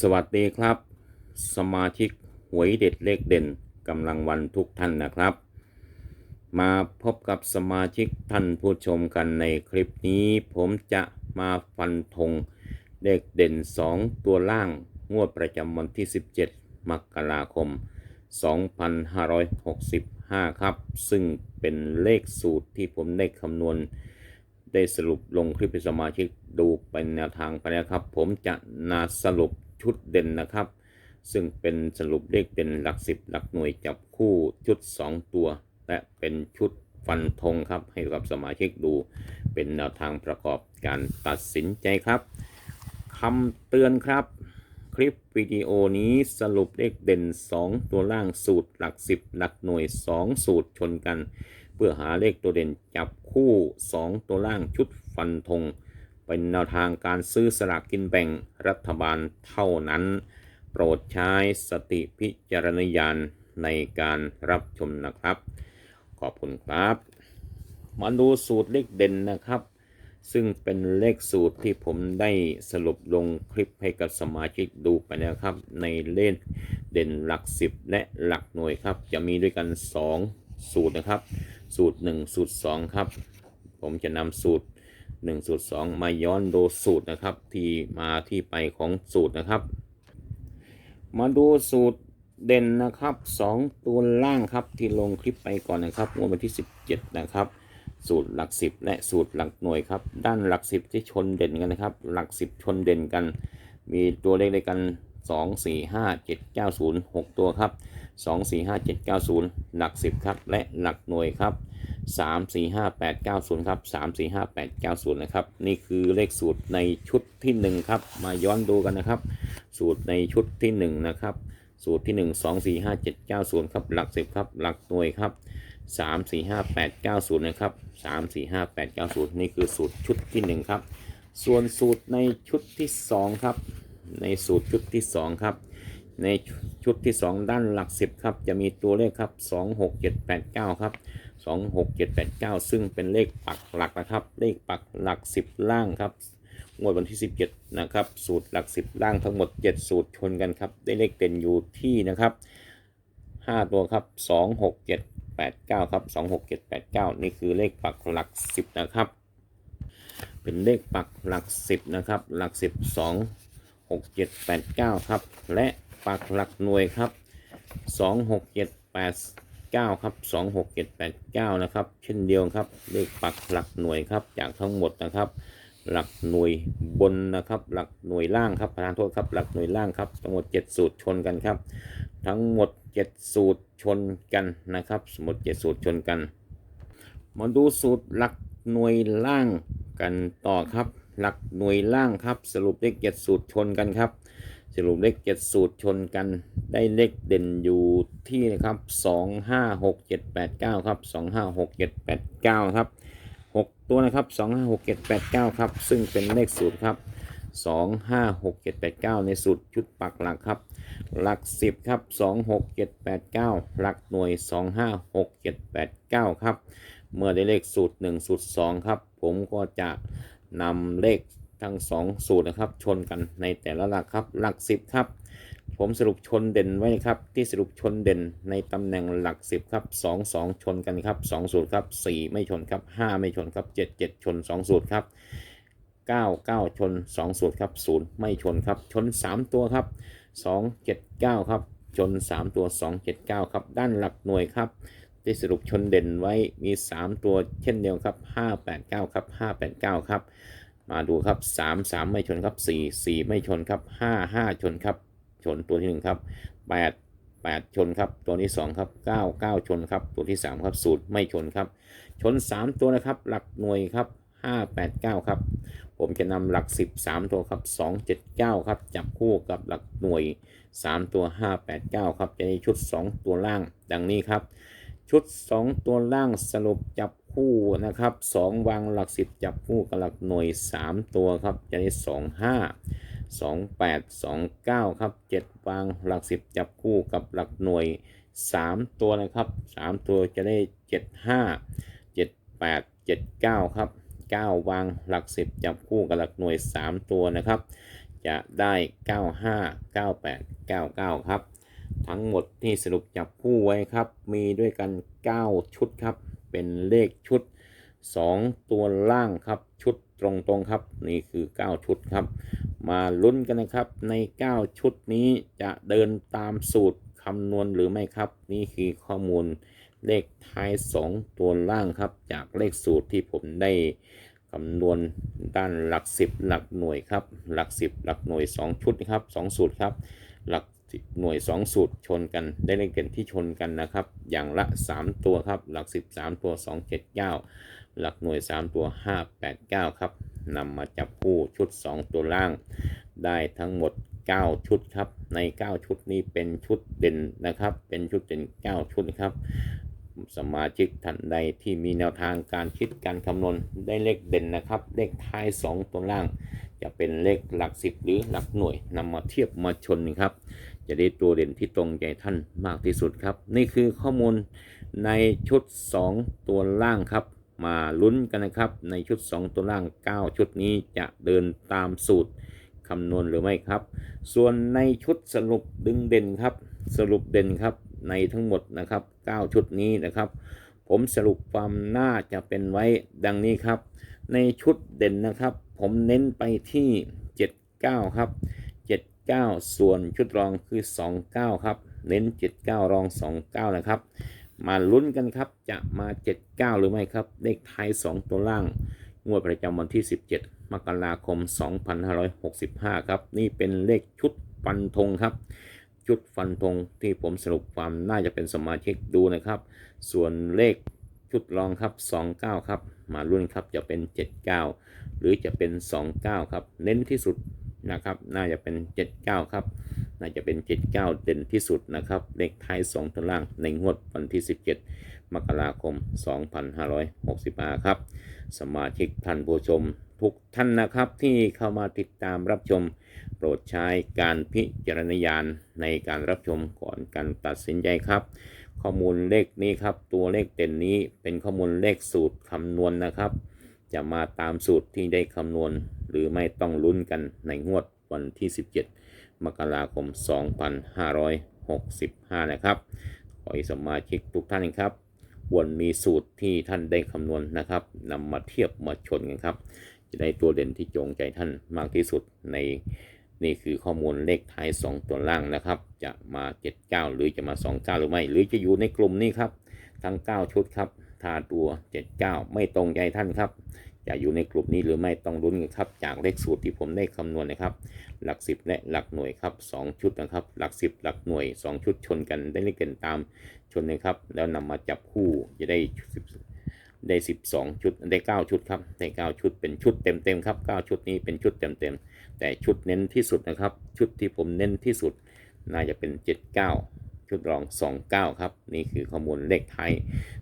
สวัสดีครับ สมาชิกหวยเด็ดเลขเด่นกำลังวันทุกท่านนะครับ มาพบกับสมาชิกท่านผู้ชมกันในคลิปนี้ ผมจะมาฟันธงเลขเด่น 2 ตัวล่างงวดประจำวันที่ 17 มกราคม 2565 ครับ ซึ่งเป็นเลขสูตรที่ผมได้คำนวณได้สรุปลงคลิปให้สมาชิกดูเป็นแนวทางไปแล้วครับ ผมจะนาสรุป ชุดเด่นนะครับ ซึ่งเป็นสรุปเลขเด่นหลักสิบหลักหน่วยจับคู่ชุด 2 ตัว และเป็นชุดฟันธงครับ ให้กับสมาชิกดู เป็นแนวทางประกอบการตัดสินใจครับคำเตือนครับ คลิปวิดีโอนี้สรุปเลขเด่น 2 ตัวล่างสูตรหลัก 10 หลักหน่วย 2 สูตรชนกัน เพื่อหาเลขตัวเด่นจับคู่ 2 ตัวล่างชุดฟันธง เป็นแนวทางการซื้อสลากกินแบ่งรัฐบาลเท่านั้น โปรดใช้สติพิจารณญาณในการรับชมนะครับ ขอบคุณครับ มาดูสูตรเลขเด่นนะครับ ซึ่งเป็นเลขสูตรที่ผมได้สรุปลงคลิปให้กับสมาชิกดูไปนะครับ ในเลขเด่นหลัก 10 และหลักหน่วยครับ จะมีด้วยกัน 2 สูตรนะครับ สูตร 1 สูตร 2 ครับ ผมจะนำสูตร 1 สูตร 2 มาย้อนดูสูตรนะครับ ที่มาที่ไปของสูตรนะครับ มาดูสูตรเด่นนะครับ 2 ตัวล่างครับที่ลงคลิปไปก่อนนะครับงวดวันที่ 17 นะครับ สูตรหลัก 10 และสูตรหลักหน่วยครับ ด้านหลัก 10 ที่ชนเด่นกันนะครับ หลัก 10 ชนเด่นกัน มีตัวเลขด้วยกัน 2 4 5 7 9 0 6 ตัวครับ 2 4 5 7 9 0 หลัก 10 ครับ และหลักหน่วยครับ 3 4 5 8 9 0ครับ3 4 5 8 9 0นะครับนี่คือเลขสูตรในชุดที่1ครับมาย้อนดูกันนะครับ สูตรในชุดที่1นะครับสูตรที่ 1 2 4 5 7 9 0ครับหลัก10ครับหลักหน่วยครับ3 4 5 8 9 0นะครับ3 4 5 8 9 0นี่คือสูตรชุดที่ 1 ครับ ส่วนสูตรในชุดที่ 2 ครับ ในสูตรชุดที่ 2 ครับ ในชุดที่ 2 ด้านหลัก 10 ครับ จะมีตัวเลขครับ 2 6 7 8 9 ครับ 2 6 7 8 9 ซึ่งเป็นเลขปักหลักนะครับ เลขปักหลัก 10 ล่างครับงวดวันที่ 17 นะครับ สูตรหลัก 10 ล่างทั้งหมด 7 สูตรชนกันครับ ได้เลขเด่นอยู่ที่นะครับ 5 ตัวครับ 2 6 7 8 9 ครับ 2 6 7 8 9 นี่คือเลขปักหลัก 10 นะครับ เป็นเลขปักหลัก 10 นะครับ หลัก 10 2 6 7 8 9 ครับ และปักหลักหน่วยครับ 2 6 7 8 9ครับ2 6 7 8 9นะครับ เช่นเดียวครับ เลขปักหลักหน่วยครับ จากทั้งหมดนะครับ หลักหน่วยบนนะครับ หลักหน่วยล่างครับประธานโทษครับ หลักหน่วยล่างครับ ทั้งหมด7สูตรชนกันครับ ทั้งหมด7สูตรชนกันนะครับ สมมติ7สูตรชนกัน มาดูสูตรหลักหน่วยล่างกันต่อครับ หลักหน่วยล่างครับ สรุปเลขเจ็ดสูตรชนกันครับ สรุปเลขเจ็ดสูตรชนกันได้เลขเด่นอยู่ที่นะครับสองห้าหกเจ็ดแปดเก้าครับสองห้าหกเจ็ดแปดเก้าครับหกตัวนะครับสองห้าหกเจ็ดแปดเก้าครับ ซึ่งเป็นเลขสูตรครับสองห้าหกเจ็ดแปดเก้าในสูตรชุดปักหลักครับ หลักสิบครับสองหกเจ็ดแปดเก้าหลักหน่วยสองห้าหกเจ็ดแปดเก้าครับ เมื่อได้เลขสูตร1สูตร2ครับ ผมก็จะนำเลข ทั้ง 2 สูตรนะครับ ชนกันในแต่ละหลักครับ หลัก 10 ครับ ผมสรุปชนเด่นไว้ครับ ที่สรุปชนเด่นในตำแหน่งหลัก 10 ครับ 2 2 ชนกันครับ 2 สูตรครับ 4 ไม่ชนครับ 5 ไม่ชนครับ 7 7 ชน 2 สูตรครับ 9 9 ชน 2 สูตรครับ 0 ไม่ชนครับ ชน 3 ตัวครับ 2 7 9 ครับ ชน 3 ตัว 2 7 9 ครับ ด้านหลักหน่วยครับได้สรุปชนเด่นไว้มี 3 ตัวเช่นเดียวครับ 589 ครับ 589 ครับ มาดูครับ 3 3 ไม่ชนครับ 4 4 ไม่ชนครับ 5 5 ชนครับ ชนตัวที่ 1 ครับ 8 8 ชนครับ ตัวที่ 2 ครับ 9 9 ชนครับ ตัวที่ 3 ครับ0ไม่ชนครับ ชน 3 ตัวนะครับ หลักหน่วยครับ 589 ครับ ผมจะนำหลัก 13 ตัวครับ 279 ครับ จับคู่กับหลักหน่วย 3 ตัว 589 ครับ จะได้ชุด 2 ตัวล่าง ดังนี้ครับ ชุด 2 ตัวล่างสรุปจับ คู่นะครับ2วางหลัก10จับคู่กับหลักหน่วย3ตัวครับจะได้2 5 2 8 2 9ครับ7วางหลัก10จับคู่กับหลักหน่วย3ตัวนะครับ3ตัวจะได้7 5 7 8 7 9ครับ9วางหลัก10จับคู่กับหลักหน่วย3ตัวนะครับ จะได้95 98 99ครับ ทั้งหมดที่สรุปจับคู่ไว้ครับ มีด้วยกัน9ชุดครับ เป็นเลขชุด 2 ตัวล่างครับชุดตรงๆครับ นี่คือ 9 ชุดครับ มาลุ้นกันนะครับใน 9 ชุดนี้จะเดินตามสูตรคำนวณหรือไม่ครับ นี่คือข้อมูลเลขท้าย 2 ตัวล่างครับ จากเลขสูตรที่ผมได้คำนวณด้านหลัก 10 หลักหน่วยครับ หลัก 10 หลักหน่วย 2 ชุดนะครับ 2 สูตรครับ หลัก หน่วย 2 สูตรชนกันได้เลขเด่นที่ชนกันนะครับ อย่างละ 3 ตัวครับ หลัก 13 ตัว 2 7 9 หลักหน่วย 3 ตัว 5 8 9 ครับนำมาจับคู่ชุด 2 ตัวล่าง ได้ทั้งหมด 9 ชุดครับ ใน 9 ชุดนี้เป็นชุดเด่นนะครับ เป็นชุดเด่น 9 ชุดครับสมาชิกท่านใดที่มีแนวทางการคิดการคำนวณได้เลขเด่นนะครับ เลขท้าย 2 ตัวล่าง จะเป็นเลขหลัก 10 หรือหลักหน่วยนำมาเทียบมาชนครับ จะได้ตัวเด่นที่ตรงใจท่านมากที่สุดครับ นี่คือข้อมูลในชุด 2 ตัวล่างครับ มาลุ้นกันนะครับ ในชุด 2 ตัวล่าง 9 ชุดนี้จะเดินตามสูตรคำนวณหรือไม่ครับ ส่วนในชุดสรุปดึงเด่นครับ สรุปเด่นครับในทั้งหมดนะครับ 9 ชุดนี้นะครับ ผมสรุปความน่าจะเป็นไว้ดังนี้ครับ ในชุดเด่นนะครับ ผมเน้นไปที่ 79 ครับ 79 ส่วนชุดรองคือ 29 ครับ เน้น 79 รอง 29 นะครับ มาลุ้นกันครับ จะมา 79 หรือไม่ครับ เลขท้าย 2 ตัวล่าง งวดประจำวันที่ 17 มกราคม 2565 ครับ นี่เป็นเลขชุดฟันธงครับชุดฟันธงที่ผมสรุปความน่าจะเป็นสมาชิกดูนะครับ ส่วนเลขชุดรองครับ 29 ครับ มาลุ้นครับจะเป็น 79 หรือจะเป็น 29 ครับ เน้นที่สุด นะครับ น่าจะเป็น 79 ครับ น่าจะเป็น 79 เด่นที่สุดนะครับ เลขท้าย2ตัวล่างในงวดวันที่ 17 มกราคม 2565 ครับ สมาชิกท่านผู้ชมทุกท่านนะครับที่เข้ามาติดตามรับชม โปรดใช้การพิจารณญาณในการรับชมก่อนการตัดสินใจครับ ข้อมูลเลขนี้ครับ ตัวเลขเด่นนี้เป็นข้อมูลเลขสูตรคำนวณนะครับ จะมาตามสูตรที่ได้คำนวณ หรือไม่ต้องลุ้นกันในงวดวันที่ 17 มกราคม 2565 นะครับ ขอให้สมาชิกทุกท่านครับควรมีสูตรที่ท่านได้คำนวณนะครับนำมาเทียบมาชนกันครับ จะได้ตัวเด่นที่จงใจท่านมากที่สุดในนี่คือข้อมูลเลขท้าย 2 ตัวล่างนะครับ จะมา 79 หรือจะมา 29 หรือไม่ หรือจะอยู่ในกลุ่มนี้ครับ ทั้ง 9 ชุดครับ ถ้าตัว 79 ไม่ตรงใจท่านครับ จะอยู่ในกลุ่มนี้หรือไม่ต้องรุ้นกันครับ จากเลขสูตรที่ผมได้คำนวณนะครับ หลัก 10 และหลักหน่วยครับ 2 ชุดนะครับ หลัก 10 หลักหน่วย 2 ชุดชนกันได้เลขเด่นตามชนนะครับ แล้วนำมาจับคู่จะได้10ได้ 12 ชุด ได้ 9 ชุดครับ ได้ 9 ชุด เป็นชุดเต็มๆครับ 9 ชุดนี้เป็นชุดเต็มๆ แต่ชุดเน้นที่สุดนะครับ ชุดที่ผมเน้นที่สุด น่าจะเป็น 79 ชุดรอง 29 ครับ นี่คือข้อมูลเลขไทย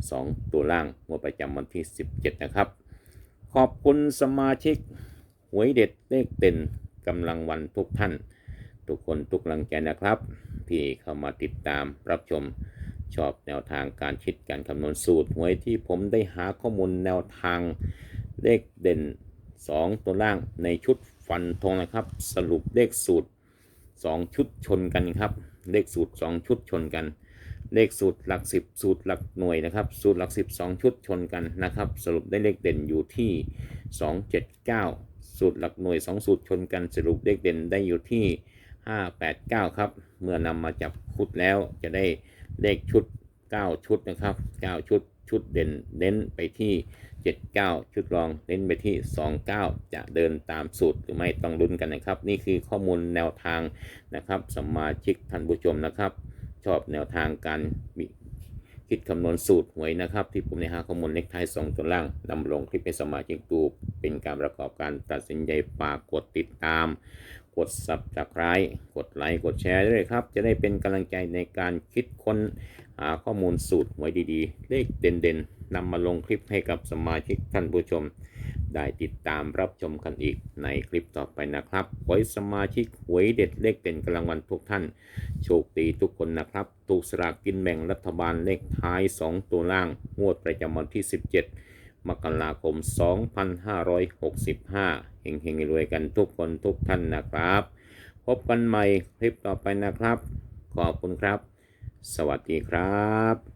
2 ตัวล่างงวดประจำวันที่ 17 นะครับ ขอบคุณสมาชิกหวยเด็ดเลขเด่นกำลังวันทุกท่าน ทุกคนทุกกำลังใจนะครับ ที่เข้ามาติดตามรับชมชอบแนวทางการคิดการคำนวณสูตรหวยที่ผมได้หาข้อมูลแนวทางเลขเด่น 2 ตัวล่างในชุดฟันธงนะครับ สรุปเลขสูตร 2 ชุดชนกันครับ เลขสูตร 2 ชุดชนกัน เลขสูตรหลัก 10 สูตรหลักหน่วยนะครับ สูตรหลัก 10 2 ชุดชนกันนะครับ สรุปได้เลขเด่นอยู่ที่ 279 สูตรหลักหน่วย 2 สูตรชนกัน สรุปเลขเด่นได้อยู่ที่ 589 ครับ เมื่อนำมาจับชุดแล้วจะได้เลขชุด 9 ชุดนะครับ 9 ชุดชุดเด่นเน้นไปที่ 79 ชุดรองเน้นไปที่ 29 จะเดินตามสูตรหรือไม่ต้องลุ้นกันนะครับ นี่คือข้อมูลแนวทางนะครับสมาชิกท่านผู้ชมนะครับ ชอบแนวทางการคิดคำนวณสูตรหวยนะครับ ที่ผมได้หาข้อมูลเลขท้าย2ตัวล่างนำลงคลิปให้สมาชิกดูเป็นการประกอบการตัดสินใจฝากกดติดตาม กด subscribe กดไลค์กดแชร์ด้วยครับ จะได้เป็นกำลังใจในการคิดค้นหาข้อมูลสูตรหวยดีๆ เลขเด่นๆนำมาลงคลิปให้กับสมาชิกท่านผู้ชม ได้ติดตามรับชมกันอีกในคลิปต่อไปนะครับขอให้สมาชิกหวยเด็ดเลขเด่นกำลังวันทุกท่าน โชคดีทุกคนนะครับ ถูกสลากกินแบ่งรัฐบาลเลขท้าย 2 ตัวล่างงวดประจำวันที่ 17 มกราคม 2565 เฮงๆรวยกันทุกคนทุกท่านนะครับ พบกันใหม่คลิปต่อไปนะครับ ขอบคุณครับ สวัสดีครับ